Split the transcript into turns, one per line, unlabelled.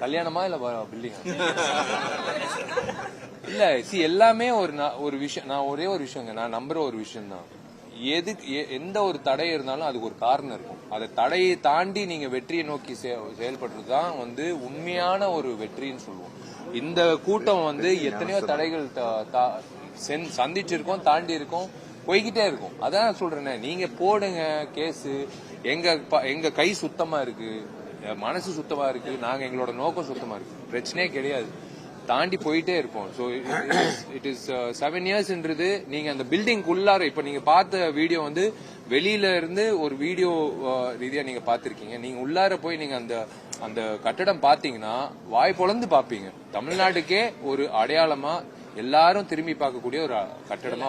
கல்யாணமா இல்ல பில்டிங் இல்ல சி எல்லாமே ஒரு ஒரு விஷயம் நான் ஒரே ஒரு விஷயங்க நான் நம்புற ஒரு விஷயம் தான் எதுக்கு எ- எந்த ஒரு தடை இருந்தாலும் அதுக்கு ஒரு காரணம் இருக்கும். அந்த தடையை தாண்டி நீங்க வெற்றியை நோக்கி செ- செயல்படுறது தான் வந்து உண்மையான ஒரு வெற்றின்னு சொல்லுவோம். இந்த கூட்டம் வந்து எத்தனையோ தடைகள் த- சந்திச்சிருக்கோம் தாண்டி இருக்கோம் போய்கிட்டே இருக்கும். அதான் நான் சொல்றேனே நீங்க போடுங்க கேஸு. எங்க ப- எங்க கை சுத்தமா இருக்கு மனசு சுத்தமா இருக்கு நாங்க எங்களோட நோக்கம் சுத்தமா இருக்கு. பிரச்சனையே கிடையாது. தாண்டி போயிட்டே இருப்போம். ஸோ இட் இஸ் செவன் இயர்ஸ்ன்றது நீங்க அந்த பில்டிங் உள்ளார இப்ப நீங்க பார்த்த வீடியோ வந்து வெளியில இருந்து ஒரு வீடியோ ரீதியா நீங்க பாத்திருக்கீங்க நீங்க உள்ளார போய் நீங்க அந்த அந்த கட்டடம் பாத்தீங்கன்னா வாய் பொழந்து பாப்பீங்க தமிழ்நாட்டுக்கே ஒரு அடையாளமா எல்லாரும் திரும்பி பார்க்கக்கூடிய ஒரு கட்டடமா